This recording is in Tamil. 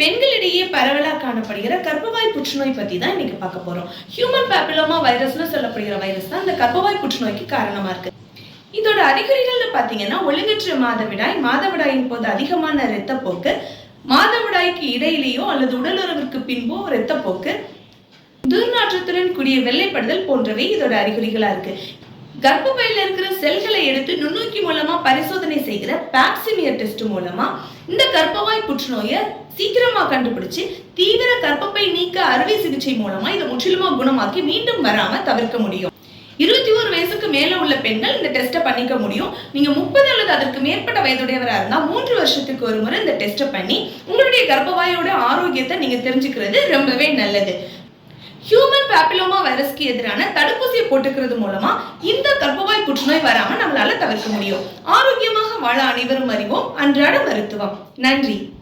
பெண்களிடையே பரவலாக காணப்படுகிற கர்ப்பவாய் புற்றுநோய் பற்றி தான் இன்னைக்கு பார்க்க போகிறோம் ஹியூமன் பேப்பிலோமா வைரஸ்னு சொல்லப்படுகிற வைரஸ் தான் இந்த கர்ப்பவாய் புற்றுநோய்க்கு காரணமாக இருக்கு. இதோட அறிகுறிகள்னு பார்த்தீங்கன்னா ஒழுங்கற்ற மாதவிடாய் மாதவிடாயின் போது அதிகமான இரத்தப்போக்கு மாதவிடாய்க்கு இடையிலேயோ அல்லது உடலுறவிற்கு பின்போ இரத்தப்போக்கு துர்நாற்றத்துடன் கூடிய வெள்ளைப்படுதல் போன்றவை இதோட அறிகுறிகளாக இருக்கு. கர்ப்பப்பையில இருக்கிற செல் பரிசோதனை செய்கிற பேப்சிமியர் டெஸ்ட் மூலமா இந்த கர்ப்பவாய் புற்றுநோயை சீக்கிரமா கண்டுபிடிச்சு தீவிர கர்ப்பப்பை நீக்க அறுவை சிகிச்சை மூலமா இதை முற்றிலுமா குணமாக்கி மீண்டும் வராம தவிர்க்க முடியும். இருபத்தி ஒரு வயசுக்கு மேல உள்ள பெண்கள் இந்த டெஸ்ட்டை பண்ணிக்க முடியும். நீங்க முப்பது அல்லது அதற்கு மேற்பட்ட வயதுடையவரா இருந்தா மூன்று வருஷத்துக்கு ஒரு முறை இந்த டெஸ்ட்டை பண்ணி உங்களுடைய கர்ப்பவாயோட ஆரோக்கியத்தை நீங்க தெரிஞ்சுக்கிறது ரொம்பவே நல்லது. ஹியூமன் பாப்பிலோமா வைரஸ்க்கு எதிரான தடுப்பூசியை போட்டுக்கிறது மூலமா இந்த கர்ப்பவாய் புற்றுநோய் வராம நம்மளால தவிர்க்க முடியும். ஆரோக்கியமாக வாழ அனைவரும் அறிவோம். அன்றாட மருத்துவம். நன்றி.